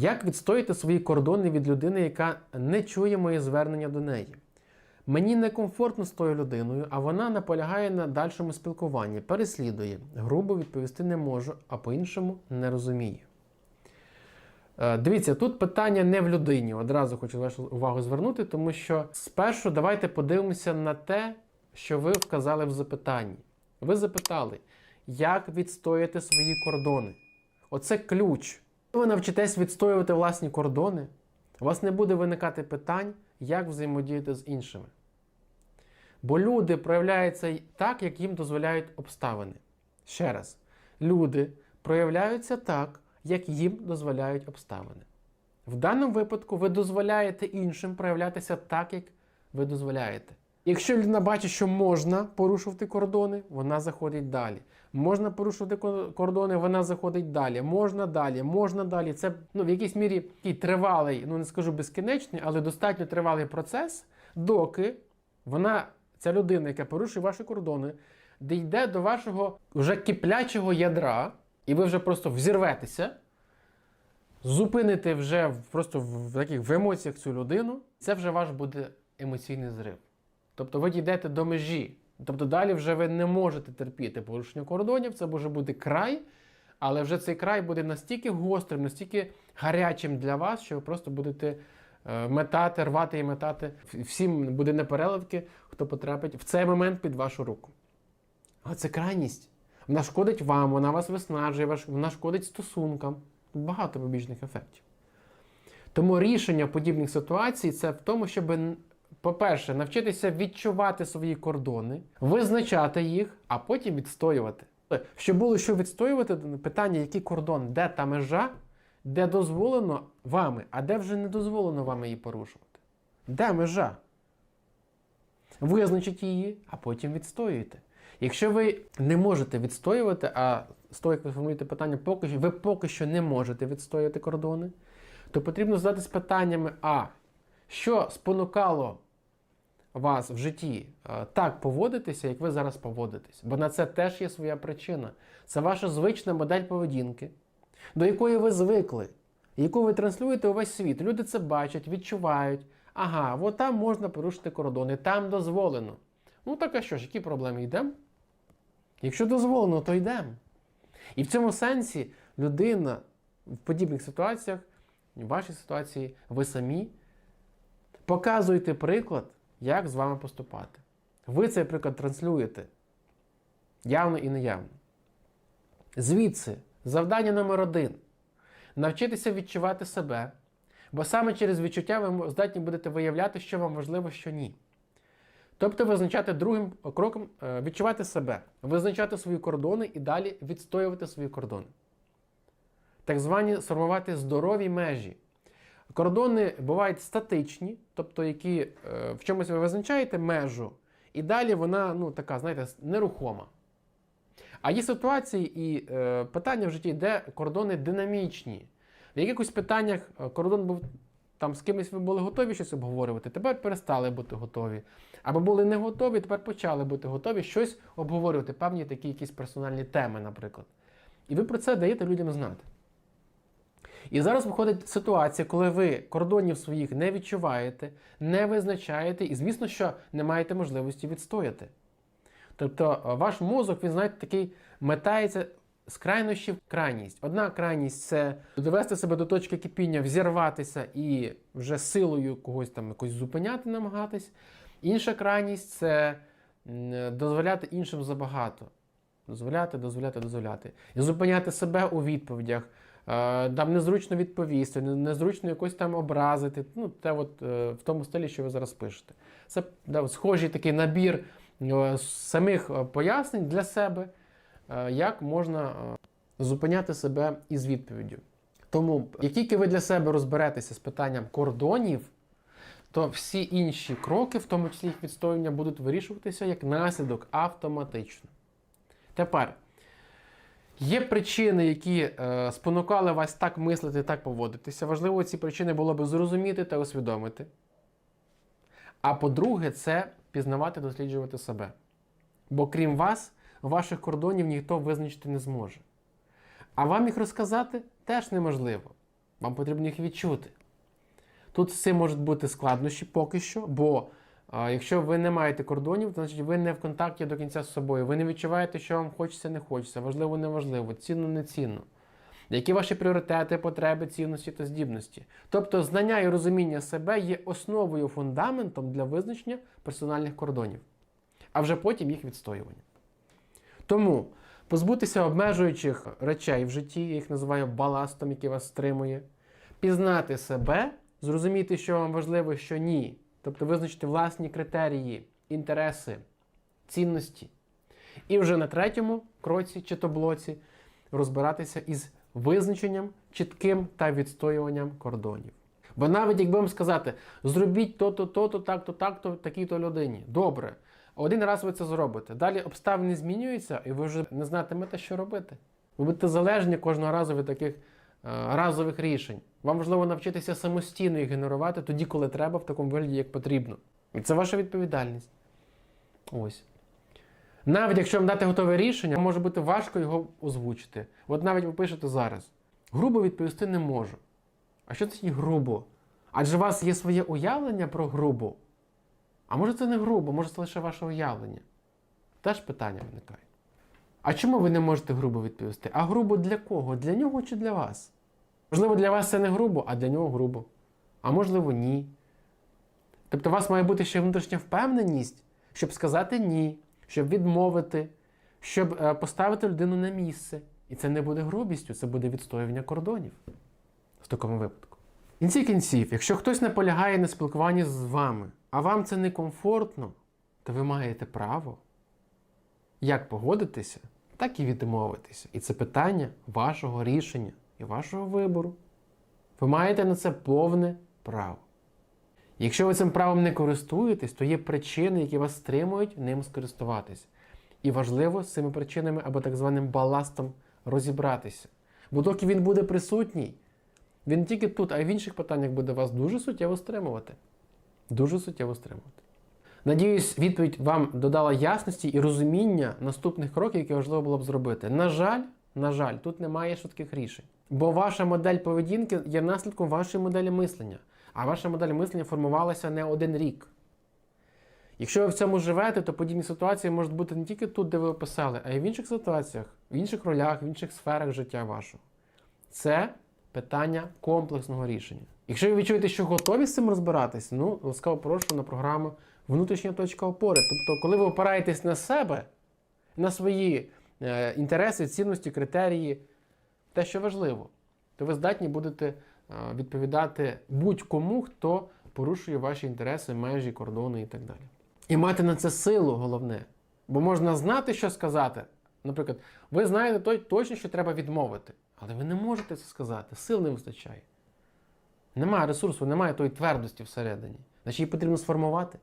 Як відстояти свої кордони від людини, яка не чує моє звернення до неї? Мені некомфортно з тою людиною, а вона наполягає на дальшому спілкуванні, переслідує, грубо відповісти не можу, а по-іншому не розумію. Е, Дивіться, тут питання не в людині. Одразу хочу вашу увагу звернути, тому що спершу давайте подивимося на те, що ви вказали в запитанні. Ви запитали, як відстояти свої кордони. Оце ключ. Ви навчитесь відстоювати власні кордони, у вас не буде виникати питань, як взаємодіяти з іншими. Бо люди проявляються так, як їм дозволяють обставини. Ще раз, люди проявляються так, як їм дозволяють обставини. В даному випадку ви дозволяєте іншим проявлятися так, як ви дозволяєте. Якщо людина бачить, що можна порушувати кордони, вона заходить далі. Можна порушувати кордони, вона заходить далі. Можна далі, можна далі. Це ну, в якійсь мірі такий тривалий, ну не скажу безкінечний, але достатньо тривалий процес, доки вона, ця людина, яка порушує ваші кордони, дійде до вашого вже киплячого ядра, і ви вже просто взірветеся, зупините вже просто в, таких в емоціях цю людину, це вже ваш буде емоційний зрив. Тобто ви дійдете до межі. Тобто далі вже ви не можете терпіти порушення кордонів, це може бути край, але вже цей край буде настільки гострим, настільки гарячим для вас, що ви просто будете е, метати, рвати і метати. Всім буде непереливки, хто потрапить в цей момент під вашу руку. А це крайність. Вона шкодить вам, вона вас виснажує, вона шкодить стосункам. Багато побічних ефектів. Тому рішення подібних ситуацій це в тому, щоб, по-перше, навчитися відчувати свої кордони, визначати їх, а потім відстоювати. Щоб було що відстоювати, питання, який кордон, де та межа, де дозволено вами, а де вже не дозволено вами її порушувати. Де межа? Визначіть її, а потім відстоюєте. Якщо ви не можете відстоювати, а з того, формуєте питання, поки що, ви поки що не можете відстоювати кордони, то потрібно задатись питаннями: а що спонукало вас в житті е, так поводитися, як ви зараз поводитесь? Бо на це теж є своя причина. Це ваша звична модель поведінки, до якої ви звикли, яку ви транслюєте увесь світ. Люди це бачать, відчувають. Ага, от там можна порушити кордони, там дозволено. Ну так а що ж, які проблеми йдемо? Якщо дозволено, то йдемо. І в цьому сенсі людина в подібних ситуаціях, в вашій ситуації, ви самі показуєте приклад, як з вами поступати. Ви цей приклад транслюєте явно і неявно. Звідси, завдання номер один навчитися відчувати себе, бо саме через відчуття ви здатні будете виявляти, що вам важливо, що ні. Тобто визначати другим кроком е, відчувати себе, визначати свої кордони і далі відстоювати свої кордони. Так звані сформувати здорові межі. Кордони бувають статичні, тобто які е, в чомусь ви визначаєте межу, і далі вона ну, така, знаєте, нерухома. А є ситуації і е, питання в житті, де кордони динамічні. В якихось питаннях е, кордон був там з кимось ви були готові щось обговорювати, тепер перестали бути готові. Або були не готові, тепер почали бути готові щось обговорювати, певні такі якісь персональні теми, наприклад. І ви про це даєте людям знати. І зараз виходить ситуація, коли ви кордонів своїх не відчуваєте, не визначаєте, і, звісно, що не маєте можливості відстояти. Тобто е, ваш мозок, він, знаєте, такий метається з крайнощів в крайність. Одна крайність це довести себе до точки кипіння, взірватися і вже силою когось там якось зупиняти, намагатись. Інша крайність це дозволяти іншим забагато. Дозволяти, дозволяти, дозволяти. І зупиняти себе у відповідях. Е, Там незручно відповісти, незручно якось там образити. Ну, те от, е, в тому стилі, що ви зараз пишете. Це да, схожий такий набір е, самих пояснень для себе, як можна зупиняти себе із відповіддю. Тому, як тільки ви для себе розберетеся з питанням кордонів, то всі інші кроки, в тому числі їх відстоювання, будуть вирішуватися як наслідок автоматично. Тепер. Є причини, які е, спонукали вас так мислити, так поводитися. Важливо ці причини було би зрозуміти та усвідомити. А по-друге, це пізнавати, досліджувати себе. Бо крім вас, ваших кордонів ніхто визначити не зможе. А вам їх розказати теж неможливо. Вам потрібно їх відчути. Тут цим можуть бути складнощі поки що, бо якщо ви не маєте кордонів, то значить ви не в контакті до кінця з собою. Ви не відчуваєте, що вам хочеться, не хочеться, важливо, не важливо, цінно, не цінно. Які ваші пріоритети, потреби, цінності та здібності? Тобто знання і розуміння себе є основою фундаментом для визначення персональних кордонів, а вже потім їх відстоювання. Тому позбутися обмежуючих речей в житті, я їх називаю баластом, який вас стримує, пізнати себе, зрозуміти, що вам важливо, що ні. Тобто визначити власні критерії, інтереси, цінності. І вже на третьому кроці чи то блоці розбиратися із визначенням чітким та відстоюванням кордонів. Бо навіть якби вам сказати, зробіть то-то, то-то, так-то, так-то, такій-то людині. Добре. Один раз ви це зробите. Далі обставини змінюються, і ви вже не знатимете, що робити. Ви будете залежні кожного разу від таких разових рішень. Вам важливо навчитися самостійно їх генерувати тоді, коли треба, в такому вигляді, як потрібно. І це ваша відповідальність. Ось. Навіть якщо вам дати готове рішення, може бути важко його озвучити. От навіть ви пишете зараз. Грубо відповісти не можу. А що це є грубо? Адже у вас є своє уявлення про грубо. А може це не грубо, може це лише ваше уявлення. Теж питання виникає. А чому ви не можете грубо відповісти? А грубо для кого? Для нього чи для вас? Можливо, для вас це не грубо, а для нього грубо. А можливо, ні. Тобто у вас має бути ще внутрішня впевненість, щоб сказати ні, щоб відмовити, щоб е, поставити людину на місце. І це не буде грубістю, це буде відстоювання кордонів в такому випадку. В кінці кінців, якщо хтось наполягає на спілкуванні з вами, а вам це некомфортно, то ви маєте право як погодитися, так і відмовитися. І це питання вашого рішення і вашого вибору. Ви маєте на це повне право. Якщо ви цим правом не користуєтесь, то є причини, які вас стримують ним скористуватись. І важливо з цими причинами або так званим баластом розібратися. Бо доки він буде присутній, він тільки тут, а й в інших питаннях буде вас дуже суттєво стримувати. Дуже суттєво стримувати. Надіюсь, відповідь вам додала ясності і розуміння наступних кроків, які важливо було б зробити. На жаль, на жаль, тут немає швидких рішень. Бо ваша модель поведінки є наслідком вашої моделі мислення. А ваша модель мислення формувалася не один рік. Якщо ви в цьому живете, то подібні ситуації можуть бути не тільки тут, де ви описали, а й в інших ситуаціях, в інших ролях, в інших сферах життя вашого. Це питання комплексного рішення. Якщо ви відчуєте, що готові з цим розбиратись, ну ласкаво прошу на програму Внутрішня точка опори. Тобто, коли ви опираєтесь на себе, на свої е, інтереси, цінності, критерії, те, що важливо, то ви здатні будете е, відповідати будь-кому, хто порушує ваші інтереси, межі, кордони і так далі. І мати на це силу головне. Бо можна знати, що сказати. Наприклад, ви знаєте точно, що треба відмовити, але ви не можете це сказати, сил не вистачає. Немає ресурсу, немає тої твердості всередині. Значить, її потрібно сформувати.